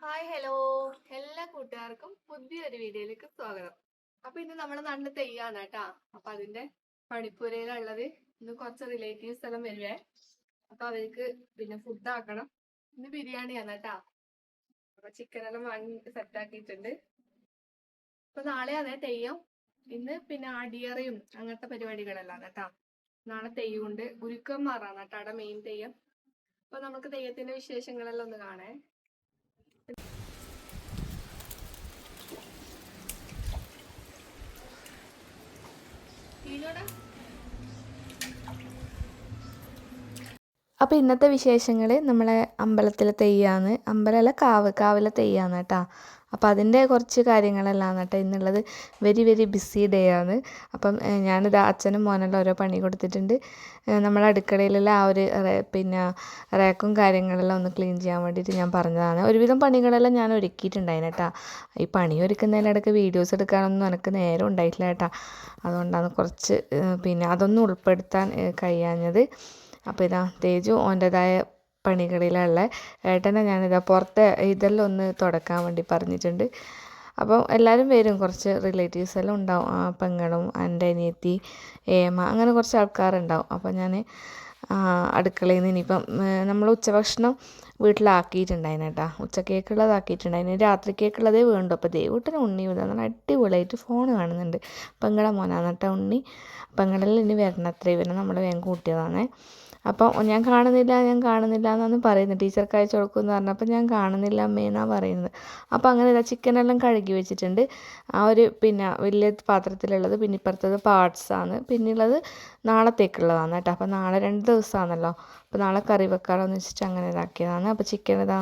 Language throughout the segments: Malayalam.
ഹായ് ഹലോ എല്ലാ കൂട്ടുകാർക്കും പുതിയൊരു വീഡിയോയിലേക്ക് സ്വാഗതം. അപ്പൊ ഇന്ന് നമ്മൾ നാട്ടിൽ തെയ്യാണ് കേട്ടാ. അപ്പൊ അതിന്റെ പണിപ്പുരയിലുള്ളത് ഇന്ന് കുറച്ച് റിലേറ്റീവ്സ് എല്ലാം വരുവേ. അപ്പൊ അവർക്ക് പിന്നെ ഫുഡ് ആക്കണം. ഇന്ന് ബിരിയാണിയാണ് കേട്ടാ. അപ്പൊ ചിക്കൻ എല്ലാം വാങ്ങി സെറ്റ് ആക്കിയിട്ടുണ്ട്. അപ്പൊ നാളെ അതെ തെയ്യം. ഇന്ന് പിന്നെ അടിയറയും അങ്ങനത്തെ പരിപാടികളെല്ലാം കേട്ടാ. നാളെ തെയ്യമുണ്ട് ഗുരുക്കന്മാറാണ് കേട്ടോ അവിടെ മെയിൻ തെയ്യം. അപ്പൊ നമുക്ക് തെയ്യത്തിന്റെ വിശേഷങ്ങളെല്ലാം ഒന്ന് കാണേ. ইনোডা അപ്പോൾ ഇന്നത്തെ വിശേഷങ്ങൾ നമ്മളെ അമ്പലത്തിലെ തെയ്യാന്ന് അമ്പലമല്ല കാവ് കാവിലെ തെയ്യാന്ന് കേട്ടോ. അപ്പോൾ അതിന്റെ കുറച്ച് കാര്യങ്ങളെല്ലാം കേട്ടോ. ഇന്നുള്ളത് വെരി വെരി ബിസി ഡേ ആണ്. അപ്പം ഞാനിത് അച്ഛനും മോനെല്ലാം ഓരോ പണി കൊടുത്തിട്ടുണ്ട്. നമ്മുടെ അടുക്കളയിലുള്ള ആ ഒരു പിന്നെ റാക്കും കാര്യങ്ങളെല്ലാം ഒന്ന് ക്ലീൻ ചെയ്യാൻ വേണ്ടിയിട്ട് ഞാൻ പറഞ്ഞതാണ്. ഒരുവിധം പണികളെല്ലാം ഞാൻ ഒരുക്കിയിട്ടുണ്ടായിരുന്നു കേട്ടോ. ഈ പണി ഒരുക്കുന്നതിനിടയ്ക്ക് വീഡിയോസ് എടുക്കാനൊന്നും എനിക്ക് നേരം ഉണ്ടായിട്ടില്ല കേട്ടോ. അതുകൊണ്ടാണ് കുറച്ച് പിന്നെ അതൊന്നും ഉൾപ്പെടുത്താൻ കഴിയാഞ്ഞത്. അപ്പോൾ ഇതാ തേജു ഓന്റെതായ പണികളിലുള്ള ഏട്ടനെ ഞാനിതാ പുറത്തെ ഇതെല്ലാം ഒന്ന് തുടക്കാൻ വേണ്ടി പറഞ്ഞിട്ടുണ്ട്. അപ്പം എല്ലാവരും വരും. കുറച്ച് റിലേറ്റീവ്സ് എല്ലാം ഉണ്ടാവും. പെങ്ങളും എന്റെ അനിയത്തി ഏമ അങ്ങനെ കുറച്ച് ആൾക്കാരുണ്ടാവും. അപ്പോൾ ഞാൻ അടുക്കളയിൽ നിന്ന് ഇനിയിപ്പം നമ്മൾ ഉച്ചഭക്ഷണം വീട്ടിലാക്കിയിട്ടുണ്ടായിരുന്നു കേട്ടോ രാത്രി രാത്രിക്കേക്കുള്ളതേ വേണ്ടു. അപ്പോൾ ദേവൂട്ടന് ഉണ്ണി നല്ല അടിപൊളിയായിട്ട് ഫോൺ കാണുന്നുണ്ട്. പെങ്ങളെ കേട്ടോ ഉണ്ണി പെങ്ങളെല്ലാം ഇനി വരണം അത്ര ഇവനെ നമ്മൾ വേഗം കൂട്ടിയതാണേ. അപ്പം ഞാൻ കാണുന്നില്ല ഞാൻ കാണുന്നില്ല എന്നാണ് പറയുന്നത്. ടീച്ചർക്ക് അയച്ചു പറഞ്ഞു. പറഞ്ഞപ്പോൾ ഞാൻ കാണുന്നില്ല അമ്മേന്നാണ് പറയുന്നത്. അപ്പോൾ അങ്ങനെ ഇതാ ചിക്കനെല്ലാം കഴുകി വെച്ചിട്ടുണ്ട്. ആ ഒരു പിന്നെ വലിയ പാത്രത്തിലുള്ളത് പിന്നെ ഇപ്പുറത്തത് പാർട്സ് ആണ്. പിന്നെയുള്ളത് നാളത്തേക്കുള്ളതാണ് കേട്ടോ. അപ്പോൾ നാളെ രണ്ട് ദിവസമാണല്ലോ. അപ്പോൾ നാളെ കറി വെക്കാമെന്ന് വെച്ചിട്ട് അങ്ങനെ ഇതാക്കിയതാണ്. അപ്പോൾ ചിക്കൻ ഇതാ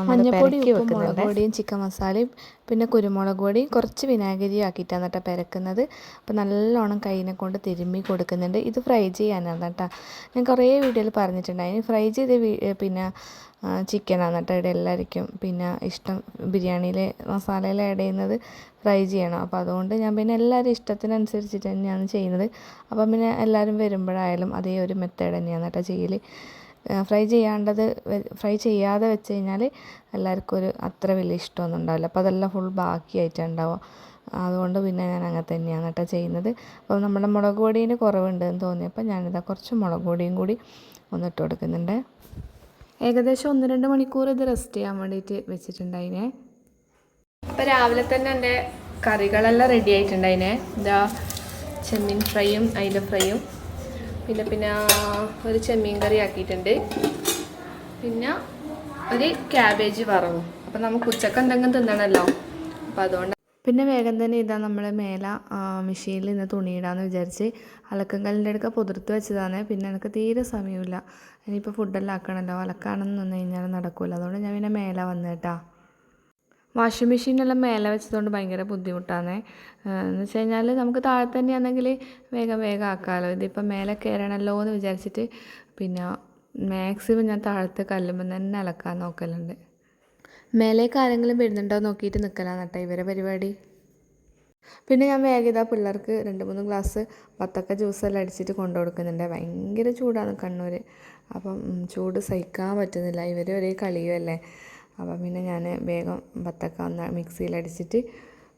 വെക്കുന്നുണ്ട്. പൊടിയും ചിക്കൻ മസാലയും പിന്നെ കുരുമുളക് പൊടിയും കുറച്ച് വിനാഗിരി ആക്കിയിട്ടാണ് കേട്ടോ പെരക്കുന്നത്. അപ്പോൾ നല്ലോണം കൈനെ കൊണ്ട് തിരുമ്മി കൊടുക്കുന്നുണ്ട്. ഇത് ഫ്രൈ ചെയ്യാനാണ് കേട്ടോ ഞാൻ കുറേ വീഡിയോയിൽ പറഞ്ഞിട്ടുണ്ടായിരുന്നു ഫ്രൈ ചെയ്ത് പിന്നെ ചിക്കനാണ് കേട്ടോ ഇവിടെ എല്ലാവർക്കും പിന്നെ ഇഷ്ടം. ബിരിയാണിയിലെ മസാലയിൽ ആഡ് ചെയ്യുന്നത് ഫ്രൈ ചെയ്യണം. അപ്പോൾ അതുകൊണ്ട് ഞാൻ പിന്നെ എല്ലാവരും ഇഷ്ടത്തിനനുസരിച്ചിട്ട് തന്നെയാണ് ചെയ്യുന്നത്. അപ്പം പിന്നെ എല്ലാവരും വരുമ്പോഴായാലും അതേ ഒരു മെത്തേഡ് തന്നെയാണ് കേട്ടോ ചെയ്യൽ ഫ്രൈ ചെയ്യാണ്ടത് ഫ്രൈ ചെയ്യാതെ വെച്ച് കഴിഞ്ഞാൽ എല്ലാവർക്കും ഒരു അത്ര വലിയ ഇഷ്ടമൊന്നും ഉണ്ടാവില്ല. അപ്പോൾ അതെല്ലാം ഫുൾ ബാക്കിയായിട്ടാണ് ഉണ്ടാവുക. അതുകൊണ്ട് പിന്നെ ഞാൻ അങ്ങനെ തന്നെയാണ് കേട്ടോ ചെയ്യുന്നത്. അപ്പോൾ നമ്മുടെ മുളക് പൊടീന്റെ കുറവുണ്ടെന്ന് തോന്നിയപ്പോൾ ഞാനിതാ കുറച്ച് മുളക് പൊടിയും കൂടി ഒന്ന് ഇട്ട് കൊടുക്കുന്നുണ്ട്. ഏകദേശം ഒന്ന് രണ്ട് മണിക്കൂർ ഇത് റെസ്റ്റ് ചെയ്യാൻ വേണ്ടിയിട്ട് വെച്ചിട്ടുണ്ടായിനെ. അപ്പോൾ രാവിലെ തന്നെ എന്റെ കറികളെല്ലാം റെഡി ആയിട്ടുണ്ടായിനെ. ഇതാ ചെമ്മീൻ ഫ്രൈയും അയില ഫ്രൈയും. പിന്നെ പിന്നെ ഒരു ചെമ്മീൻ കറി ആക്കിയിട്ടുണ്ട്. പിന്നെ ഒരു ക്യാബേജ് വറവും. അപ്പം നമുക്ക് ഉച്ചയ്ക്ക് എന്തെങ്കിലും തിന്നണമല്ലോ അപ്പം അതുകൊണ്ട് പിന്നെ വേഗം തന്നെ ഇതാ നമ്മൾ മേല മെഷീനിൽ ഇന്ന് തുണിയിടാന്ന് വിചാരിച്ച് അലക്കും കല്ലിന്റെ അടുക്ക പുതിർത്ത് വെച്ചതാണ്. പിന്നെ എനിക്ക് തീരെ സമയമില്ല. ഇനിയിപ്പോൾ ഫുഡെല്ലാം ആക്കണമല്ലോ അലക്കാണെന്ന് നിന്ന് കഴിഞ്ഞാൽ നടക്കില്ല അതുകൊണ്ട് ഞാൻ പിന്നെ മേലെ വന്നു കേട്ടാ വാഷിംഗ് മെഷീനെല്ലാം മേലെ വെച്ചതുകൊണ്ട് ഭയങ്കര ബുദ്ധിമുട്ടാണ് എന്ന് വെച്ച് കഴിഞ്ഞാൽ നമുക്ക് താഴെ തന്നെയാണെങ്കിൽ വേഗം വേഗം ആക്കാമല്ലോ ഇതിപ്പോൾ മേലെ കയറണമല്ലോ എന്ന് വിചാരിച്ചിട്ട് പിന്നെ മാക്സിമം ഞാൻ താഴത്തെ കല്ലുമ്പോൾ തന്നെ അലക്കാൻ നോക്കലുണ്ട്. മേലേക്ക് ആരെങ്കിലും വരുന്നുണ്ടോ നോക്കിയിട്ട് നിൽക്കലാണ് കേട്ടോ ഇവരെ പരിപാടി. പിന്നെ ഞാൻ വേഗം ഇതാ പിള്ളേർക്ക് രണ്ട് മൂന്ന് ഗ്ലാസ് വത്തക്ക ജ്യൂസെല്ലാം അടിച്ചിട്ട് കൊണ്ടു കൊടുക്കുന്നുണ്ട്. ഭയങ്കര ചൂടാണ് കണ്ണൂർ അപ്പം ചൂട് സഹിക്കാൻ പറ്റുന്നില്ല. ഇവർ ഒരേ കളിയുമല്ലേ. അപ്പം പിന്നെ ഞാൻ വേഗം ബത്തക്ക ഒന്ന് മിക്സിയിലടിച്ചിട്ട്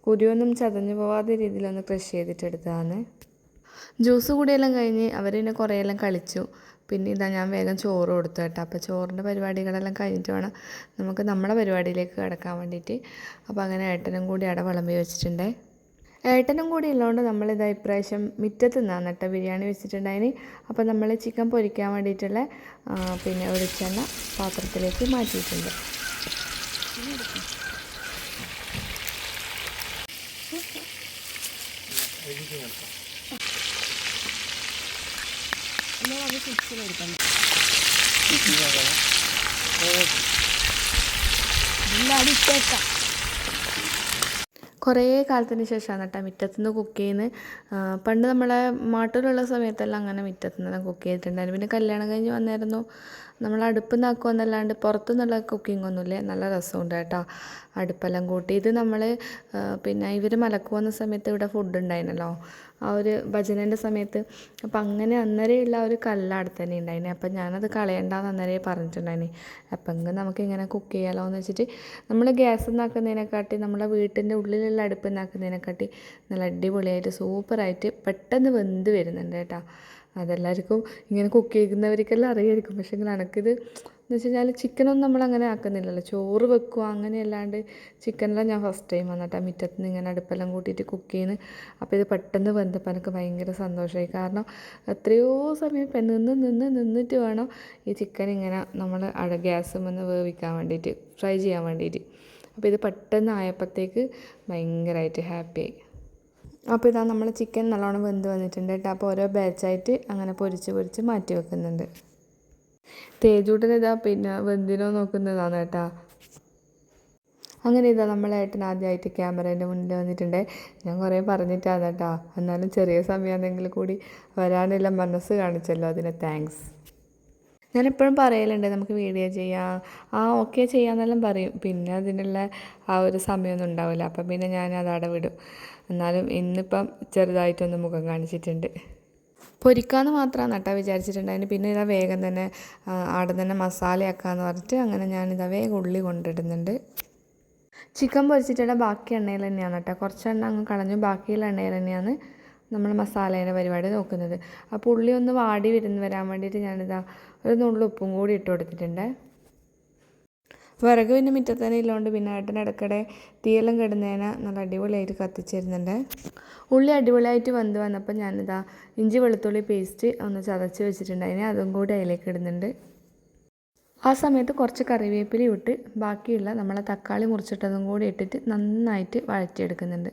കുരുവൊന്നും ചതഞ്ഞു പോവാത്ത രീതിയിലൊന്ന് ക്രഷ് ചെയ്തിട്ടെടുത്തതാണ്. ജ്യൂസ് കൂടിയെല്ലാം കഴിഞ്ഞ് അവർ പിന്നെ കുറേയെല്ലാം കളിച്ചു. പിന്നെ ഇതാ ഞാൻ വേഗം ചോറ് കൊടുത്തു കേട്ടോ. അപ്പോൾ ചോറിന്റെ പരിപാടികളെല്ലാം കഴിഞ്ഞിട്ട് വേണം നമുക്ക് നമ്മുടെ പരിപാടിയിലേക്ക് കിടക്കാൻ വേണ്ടിയിട്ട്. അപ്പോൾ അങ്ങനെ ഏട്ടനും കൂടി അവിടെ വിളമ്പി വെച്ചിട്ടുണ്ട്. ഏട്ടനും കൂടി ഉള്ളതുകൊണ്ട് നമ്മളിതാ ഇപ്രാവശ്യം മുറ്റത്ത് നിന്നാണ് കേട്ടോ ബിരിയാണി വെച്ചിട്ടുണ്ടായിന്. അപ്പോൾ നമ്മൾ ചിക്കൻ പൊരിക്കാൻ വേണ്ടിയിട്ടുള്ള പിന്നെ വെളിച്ചെണ്ണ പാത്രത്തിലേക്ക് മാറ്റിയിട്ടുണ്ട്. കുറേ കാലത്തിന് ശേഷമാണ് കേട്ടോ മുറ്റത്തുനിന്ന് കുക്ക് ചെയ്യുന്നത്. പണ്ട് നമ്മളെ മാട്ടിലുള്ള സമയത്തെല്ലാം അങ്ങനെ മുറ്റത്തുനിന്ന് കുക്ക് ചെയ്തിട്ടുണ്ടായിരുന്നു. പിന്നെ കല്യാണം കഴിഞ്ഞ് വന്നായിരുന്നു. നമ്മൾ അടുപ്പിൽ നിന്നാക്കുമെന്നല്ലാണ്ട് പുറത്തുനിന്നുള്ള കുക്കിംഗ് ഒന്നുമില്ല നല്ല രസമുണ്ട് കേട്ടോ. അടുപ്പെല്ലാം കൂട്ടി. ഇത് നമ്മൾ പിന്നെ ഇവർ മലക്ക് പോകുന്ന സമയത്ത് ഇവിടെ ഫുഡ് ഉണ്ടായിരുന്നല്ലോ. ആ ഒരു ഭജനേന്റെ സമയത്ത്. അപ്പം അങ്ങനെ അന്നേരമുള്ള ആ ഒരു കല്ലട തന്നെ ഉണ്ടായിന് അപ്പം ഞാനത് കളയണ്ടെന്ന് അന്നേരേ പറഞ്ഞിട്ടുണ്ടായിന് അപ്പം എങ്കിൽ നമുക്ക് ഇങ്ങനെ കുക്ക് ചെയ്യാമല്ലോ എന്ന് വെച്ചിട്ട് നമ്മൾ ഗ്യാസ് നിന്നാക്കുന്നതിനെക്കാട്ടി നമ്മളെ വീട്ടിന്റെ ഉള്ളിലുള്ള അടുപ്പ് നിന്നാക്കുന്നതിനെക്കാട്ടി നല്ല അടിപൊളിയായിട്ട് സൂപ്പറായിട്ട് പെട്ടെന്ന് വെന്ത് വരുന്നുണ്ട് കേട്ടോ. അതെല്ലാവർക്കും ഇങ്ങനെ കുക്ക് ചെയ്യുന്നവർക്കെല്ലാം അറിയായിരിക്കും. പക്ഷെ എനക്കിത് എന്ന് വെച്ച് കഴിഞ്ഞാൽ ചിക്കനൊന്നും നമ്മൾ അങ്ങനെ ആക്കുന്നില്ലല്ലോ. ചോറ് വെക്കുക അങ്ങനെയല്ലാണ്ട് ചിക്കനെല്ലാം ഞാൻ ഫസ്റ്റ് ടൈം വന്നിട്ട് മുറ്റത്ത് നിന്ന് ഇങ്ങനെ അടുപ്പെല്ലാം കൂട്ടിയിട്ട് കുക്ക് ചെയ്യുന്നു അപ്പോൾ ഇത് പെട്ടെന്ന് വെന്തപ്പോൾ എനിക്ക് ഭയങ്കര സന്തോഷമായി കാരണം എത്രയോ സമയം നിന്ന് നിന്ന് നിന്നിട്ട് വേണം ഈ ചിക്കൻ ഇങ്ങനെ നമ്മൾ അട ഗ്യാസ് വന്ന് വേവിക്കാൻ വേണ്ടിയിട്ട് ഫ്രൈ ചെയ്യാൻ വേണ്ടിയിട്ട് അപ്പോൾ ഇത് പെട്ടെന്ന് ആയപ്പോഴത്തേക്ക് ഭയങ്കരമായിട്ട് ഹാപ്പിയായി അപ്പോൾ ഇതാ നമ്മൾ ചിക്കൻ നല്ലോണം വെന്ത് വന്നിട്ടുണ്ട് കേട്ടോ അപ്പോൾ ഓരോ ബാച്ചായിട്ട് അങ്ങനെ പൊരിച്ച് പൊരിച്ച് മാറ്റി വെക്കുന്നുണ്ട്. തേജൂട്ടൻ ഇതാ പിന്നെ വെന്തിനോ നോക്കുന്നതാണ് കേട്ടോ അങ്ങനെ ഇതാ നമ്മളെ ഏട്ടൻ ആദ്യമായിട്ട് ക്യാമറേന്റെ മുന്നിൽ വന്നിട്ടുണ്ട്. ഞാൻ കുറേ പറഞ്ഞിട്ടാണ് കേട്ടോ എന്നാലും ചെറിയ സമയമാണെങ്കിൽ കൂടി വരാനുള്ള മനസ്സ് കാണിച്ചല്ലോ. അതിന് താങ്ക്സ് ഞാൻ എപ്പോഴും പറയലുണ്ട് നമുക്ക് വീഡിയോ ചെയ്യാം. ആ ഓക്കെ ചെയ്യാമെന്നെല്ലാം പറയും. പിന്നെ അതിനുള്ള ആ ഒരു സമയമൊന്നും ഉണ്ടാവില്ല. അപ്പം പിന്നെ ഞാൻ അതവിടെ വിടും. എന്നാലും ഇന്നിപ്പം ചെറുതായിട്ടൊന്ന് മുഖം കാണിച്ചിട്ടുണ്ട്. പൊരിക്കാന്ന് മാത്രമാണ് നട്ടാ വിചാരിച്ചിട്ടുണ്ടായിരുന്നു പിന്നെ ഇതാ വേഗം തന്നെ അവിടെ തന്നെ മസാലയാക്കാന്ന് പറഞ്ഞിട്ട് അങ്ങനെ ഞാനിതാ വേഗം ഉള്ളി കൊണ്ടിടുന്നുണ്ട്. ചിക്കൻ പൊരിച്ചിട്ടുള്ള ബാക്കി എണ്ണയിൽ തന്നെയാണ് കേട്ടോ. കുറച്ച് എണ്ണ അങ്ങ് കളഞ്ഞു. ബാക്കിയുള്ള എണ്ണയിൽ തന്നെയാണ് നമ്മൾ മസാലേന്റെ പരിപാടി നോക്കുന്നത്. ആ ഉള്ളി ഒന്ന് വാടി വരുന്ന വരാൻ വേണ്ടിയിട്ട് ഞാനിതാ ഒരു നുള്ളു ഉപ്പും കൂടി ഇട്ട് കൊടുത്തിട്ടുണ്ട്. വിറക് പിന്നെ മുറ്റത്ത് തന്നെ ഇല്ലോണ്ട്. പിന്നെ ഏട്ടന്റെ ഇടയ്ക്കിടെ തീയെല്ലാം കിടന്നേന നല്ല അടിപൊളിയായിട്ട് കത്തിച്ചിരുന്നുണ്ട്. ഉള്ളി അടിപൊളിയായിട്ട് വന്ന് വന്നപ്പോൾ ഞാനിതാ ഇഞ്ചി വെളുത്തുള്ളി പേസ്റ്റ് ഒന്ന് ചതച്ച് വെച്ചിട്ടുണ്ട്. അതിനെ അതും കൂടി അതിലേക്ക് ഇടുന്നുണ്ട്. ആ സമയത്ത് കുറച്ച് കറിവേപ്പില ഇട്ട് ബാക്കിയുള്ള നമ്മളെ തക്കാളി മുറിച്ചിട്ടതും കൂടി ഇട്ടിട്ട് നന്നായിട്ട് വഴറ്റിയെടുക്കുന്നുണ്ട്.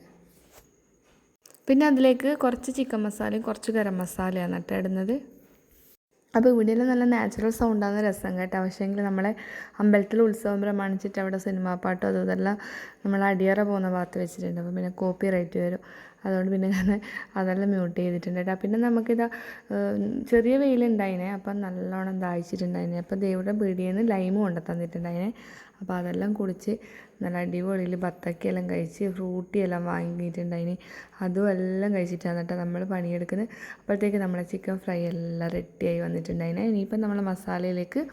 പിന്നെ അതിലേക്ക് കുറച്ച് ചിക്കൻ മസാലയും കുറച്ച് ഗരം മസാലയാണ് കേട്ടോ ഇടുന്നത്. അപ്പോൾ ഇവിടെയെല്ലാം നല്ല നാച്ചുറൽ സൗണ്ടാണ് രസം കേട്ടോ. പക്ഷേ എങ്കിൽ നമ്മളെ അമ്പലത്തിൽ ഉത്സവം പ്രമാണിച്ചിട്ട് അവിടെ സിനിമാ പാട്ടോ അതും ഇതെല്ലാം നമ്മൾ അടിയറ പോകുന്ന ഭാഗത്ത് വെച്ചിട്ടുണ്ട്. അപ്പോൾ പിന്നെ കോപ്പി റൈറ്റ് വരും. അതുകൊണ്ട് പിന്നെ ഞാൻ അതെല്ലാം മ്യൂട്ട് ചെയ്തിട്ടുണ്ട് കേട്ടോ. പിന്നെ നമുക്കിതാ ചെറിയ വെയിലുണ്ടായിനെ. അപ്പം നല്ലോണം ദാഹിച്ചിട്ടുണ്ടായിനെ. അപ്പം ദൈവയുടെ പീടിയിൽ നിന്ന് ലൈമും കൊണ്ട് തന്നിട്ടുണ്ടായിനെ. അപ്പോൾ അതെല്ലാം കുടിച്ച് നല്ല അടിപൊളിയിൽ ബത്തക്കയെല്ലാം കഴിച്ച് ഫ്രൂട്ടിയെല്ലാം വാങ്ങിയിട്ടുണ്ടായിന്. അതും എല്ലാം കഴിച്ചിട്ടാണ് കേട്ടോ നമ്മൾ പണിയെടുക്കുന്നത്. അപ്പോഴത്തേക്ക് നമ്മളെ ചിക്കൻ ഫ്രൈ എല്ലാം റെഡിയായി വന്നിട്ടുണ്ടായിന്. ഇനിയിപ്പം നമ്മൾ മസാലയിലേക്ക്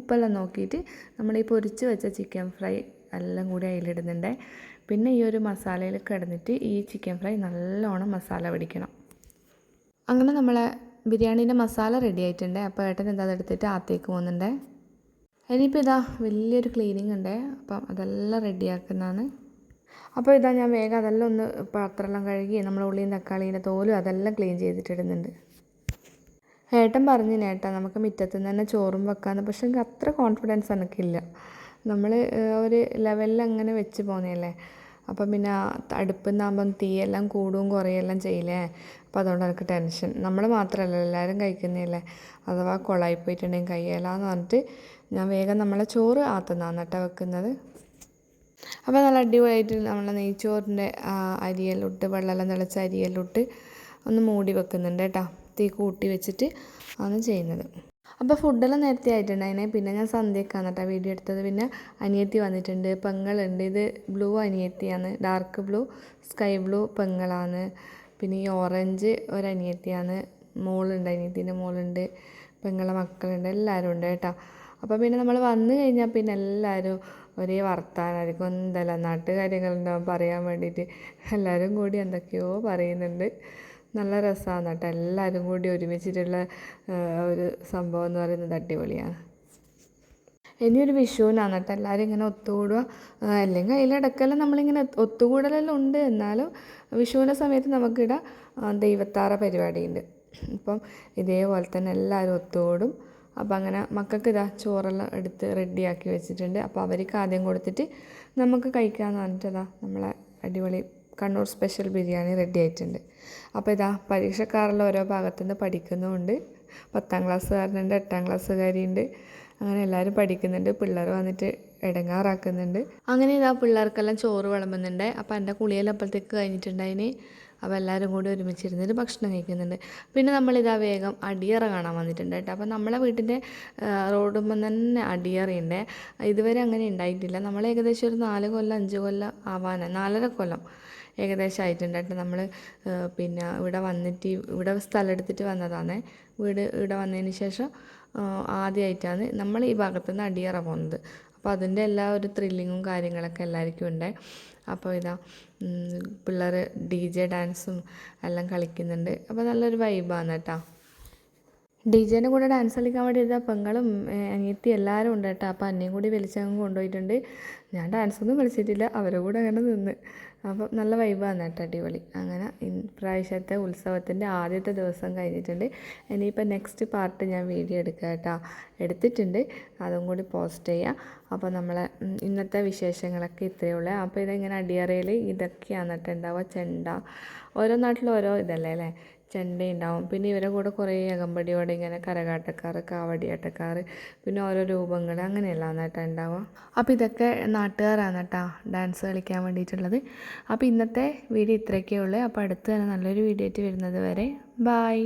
ഉപ്പെല്ലാം നോക്കിയിട്ട് നമ്മൾ ഈ പൊരിച്ച് വെച്ച ചിക്കൻ ഫ്രൈ എല്ലാം കൂടി അതിലിടുന്നുണ്ട് പിന്നെ ഈ ഒരു മസാലയിൽ കിടന്നിട്ട് ഈ ചിക്കൻ ഫ്രൈ നല്ലോണം മസാല പിടിക്കണം. അങ്ങനെ നമ്മളെ ബിരിയാണീന്റെ മസാല റെഡി ആയിട്ടുണ്ട്. അപ്പോൾ ഏട്ടൻ എന്താ അതെടുത്തിട്ട് ആത്തേക്ക് പോകുന്നുണ്ട്. ഇനിയിപ്പോൾ ഇതാ വലിയൊരു ക്ലീനിങ് ഉണ്ട്. അപ്പം അതെല്ലാം റെഡിയാക്കുന്നതാണ് അപ്പോൾ ഇതാ ഞാൻ വേഗം അതെല്ലാം ഒന്ന് പാത്രമെല്ലാം കഴുകി നമ്മൾ ഉള്ളിയും തക്കാളീന്റെ തോലും അതെല്ലാം ക്ലീൻ ചെയ്തിട്ടിടുന്നുണ്ട് ഏട്ടൻ പറഞ്ഞു ഏട്ടാ നമുക്ക് മുറ്റത്ത് നിന്ന് തന്നെ ചോറും വെക്കാമെന്ന് പക്ഷേ എനിക്ക് അത്ര കോൺഫിഡൻസ് എനിക്കില്ല. നമ്മൾ ഒരു ലെവലിൽ അങ്ങനെ വെച്ച് പോന്നെയല്ലേ അപ്പം പിന്നെ അടുപ്പ് നിന്നാകുമ്പം തീയെല്ലാം കൂടും കുറയെല്ലാം ചെയ്യില്ലേ? അപ്പം അതുകൊണ്ട് എനിക്ക് ടെൻഷൻ നമ്മൾ മാത്രമല്ല എല്ലാവരും കഴിക്കുന്നതല്ലേ? അഥവാ കുളമായി പോയിട്ടുണ്ടെങ്കിൽ കയ്യേലാന്ന് പറഞ്ഞിട്ട് ഞാൻ വേഗം നമ്മളെ ചോറ് ആത്തുന്നതാണ് കേട്ടോ വെക്കുന്നത്. അപ്പോൾ നല്ല അടിപൊളിയായിട്ട് നമ്മളെ നെയ്ച്ചോറിന്റെ അരിയലിട്ട് വെള്ളമെല്ലാം തിളച്ച അരിയലിട്ട് ഒന്ന് മൂടി വെക്കുന്നുണ്ട് കേട്ടോ. തീ കൂട്ടി വെച്ചിട്ട് ആണ് ചെയ്യുന്നത്. അപ്പോൾ ഫുഡെല്ലാം നേരത്തെ ആയിട്ടുണ്ടായിനെ. പിന്നെ ഞാൻ സന്ധ്യക്കാണ് കേട്ടോ വീഡിയോ എടുത്തത്. പിന്നെ അനിയത്തി വന്നിട്ടുണ്ട്. പെങ്ങളുണ്ട്. ഇത് ബ്ലൂ അനിയത്തിയാണ്. ഡാർക്ക് ബ്ലൂ സ്കൈ ബ്ലൂ പെങ്ങളാണ്. പിന്നെ ഈ ഓറഞ്ച് ഒരു അനിയത്തിയാണ് മോളുണ്ട്. അനിയത്തിന്റെ മോളുണ്ട്. പെങ്ങളെ മക്കളുണ്ട്. എല്ലാവരും ഉണ്ട് കേട്ടോ. അപ്പോൾ പിന്നെ നമ്മൾ വന്നു കഴിഞ്ഞാൽ പിന്നെ എല്ലാവരും ഒരേ വർത്താനായിരിക്കും. എന്തെല്ലാം നാട്ടുകാര്യങ്ങളുണ്ടാവും പറയാൻ വേണ്ടിയിട്ട്. എല്ലാവരും കൂടി എന്തൊക്കെയോ പറയുന്നുണ്ട്. നല്ല രസമാണ് കേട്ടോ. എല്ലാവരും കൂടി ഒരുമിച്ചിട്ടുള്ള ഒരു സംഭവം എന്ന് പറയുന്നത് അടിപൊളിയാണ്. ഇനിയൊരു വിഷുവിനാണ് കേട്ടോ. എല്ലാവരും ഇങ്ങനെ ഒത്തുകൂടുക. അല്ലെങ്കിൽ അതിലിടക്കെല്ലാം നമ്മളിങ്ങനെ ഒത്തുകൂടലെല്ലാം ഉണ്ട്. എന്നാലും വിഷുവിന്റെ സമയത്ത് നമുക്കിവിടെ ദൈവത്താറ പരിപാടിയുണ്ട്. ഇപ്പം ഇതേപോലെ തന്നെ എല്ലാവരും ഒത്തുകൂടും. അപ്പം അങ്ങനെ മക്കൾക്ക് ഇതാ ചോറെല്ലാം എടുത്ത് റെഡിയാക്കി വെച്ചിട്ടുണ്ട്. അപ്പോൾ അവർക്ക് ആദ്യം കൊടുത്തിട്ട് നമുക്ക് കഴിക്കാമെന്ന് പറഞ്ഞിട്ടതാ നമ്മളെ അടിപൊളി കണ്ണൂർ സ്പെഷ്യൽ ബിരിയാണി റെഡി ആയിട്ടുണ്ട്. അപ്പോൾ ഇതാ പരീക്ഷക്കാരെല്ലാം ഓരോ ഭാഗത്തുനിന്ന് പഠിക്കുന്നുമുണ്ട്. പത്താം ക്ലാസ്സുകാരനുണ്ട് എട്ടാം ക്ലാസ്സുകാരിയുണ്ട്. അങ്ങനെ എല്ലാവരും പഠിക്കുന്നുണ്ട്. പിള്ളേർ വന്നിട്ട് ഇടങ്ങാറാക്കുന്നുണ്ട്. അങ്ങനെ ഇതാ പിള്ളേർക്കെല്ലാം ചോറ് വിളമ്പുന്നുണ്ട്. അപ്പോൾ എന്റെ കുളിയെല്ലാം അപ്പോഴത്തേക്ക് കഴിഞ്ഞിട്ടുണ്ടായിന് അപ്പോൾ എല്ലാവരും കൂടി ഒരുമിച്ചിരുന്നിട്ട് ഭക്ഷണം കഴിക്കുന്നുണ്ട്. പിന്നെ നമ്മളിതാ വേഗം അടിയറ കാണാൻ വന്നിട്ടുണ്ട് കേട്ടോ. അപ്പോൾ നമ്മളെ വീട്ടിന്റെ റോഡുമ്പം തന്നെ അടിയറയുണ്ട്. ഇതുവരെ അങ്ങനെ ഉണ്ടായിട്ടില്ല. നമ്മൾ ഏകദേശം ഒരു നാല് കൊല്ലം അഞ്ച് കൊല്ലം ആവാനാണ് നാലര കൊല്ലം. ഏകദേശം ആയിട്ടുണ്ടായിട്ട് നമ്മൾ പിന്നെ ഇവിടെ വന്നിട്ട് ഇവിടെ സ്ഥലം എടുത്തിട്ട് വന്നതാണ്. വീട് ഇവിടെ വന്നതിന് ശേഷം ആദ്യമായിട്ടാണ് നമ്മൾ ഈ ഭാഗത്തുനിന്ന് അടിയറ പോകുന്നത് അപ്പോൾ അതിന്റെ എല്ലാ ഒരു ത്രില്ലിങ്ങും കാര്യങ്ങളൊക്കെ എല്ലാവർക്കും ഉണ്ട്. അപ്പോൾ ഇതാ പിള്ളേർ ഡി ജെ ഡാൻസും എല്ലാം കളിക്കുന്നുണ്ട്. അപ്പോൾ നല്ലൊരു വൈബാണ് കേട്ടോ. ഡി ജെന്റെ കൂടെ ഡാൻസ് കളിക്കാൻ വേണ്ടി ഇരുന്ന പെങ്ങളും അങ്ങേത്തി എല്ലാവരും ഉണ്ട് കേട്ടോ. അപ്പോൾ അന്നയും കൂടി വലിച്ചങ്ങ് കൊണ്ടുപോയിട്ടുണ്ട്. ഞാൻ ഡാൻസൊന്നും കളിച്ചിട്ടില്ല അവരെ കൂടെ അങ്ങനെ നിന്ന്. അപ്പം നല്ല വൈബാണ് കേട്ടോ അടിപൊളി. അങ്ങനെ ഇപ്രാവശ്യത്തെ ഉത്സവത്തിന്റെ ആദ്യത്തെ ദിവസം കഴിഞ്ഞിട്ടുണ്ട്. ഇനിയിപ്പോൾ നെക്സ്റ്റ് പാർട്ട് ഞാൻ വീഡിയോ എടുക്കുക കേട്ടോ. എടുത്തിട്ടുണ്ട്. അതും കൂടി പോസ്റ്റ് ചെയ്യാം. അപ്പോൾ നമ്മളെ ഇന്നത്തെ വിശേഷങ്ങളൊക്കെ ഇത്രയേ ഉള്ളൂ. അപ്പോൾ ഇതിങ്ങനെ അടിയറയിൽ ഇതൊക്കെയാണ് കേട്ടോ ഉണ്ടാവുക? ചെണ്ട. ഓരോ നാട്ടിലും ഓരോ ഇതല്ലേ അല്ലേ? ചെണ്ട ഉണ്ടാവും. പിന്നെ ഇവരെ കൂടെ കുറേ അകമ്പടിയോടെ ഇങ്ങനെ കരകാട്ടക്കാർ കാവടിയാട്ടക്കാർ പിന്നെ ഓരോ രൂപങ്ങൾ അങ്ങനെയെല്ലാം കേട്ടോ ഉണ്ടാവുക. അപ്പോൾ ഇതൊക്കെ നാട്ടുകാരാണ് കേട്ടോ ഡാൻസ് കളിക്കാൻ വേണ്ടിയിട്ടുള്ളത്. അപ്പോൾ ഇന്നത്തെ വീഡിയോ ഇത്രയൊക്കെ ഉള്ളൂ. അപ്പോൾ അടുത്ത് തന്നെ നല്ലൊരു വീഡിയോ ആയിട്ട് വരുന്നത് വരെ. ബായ്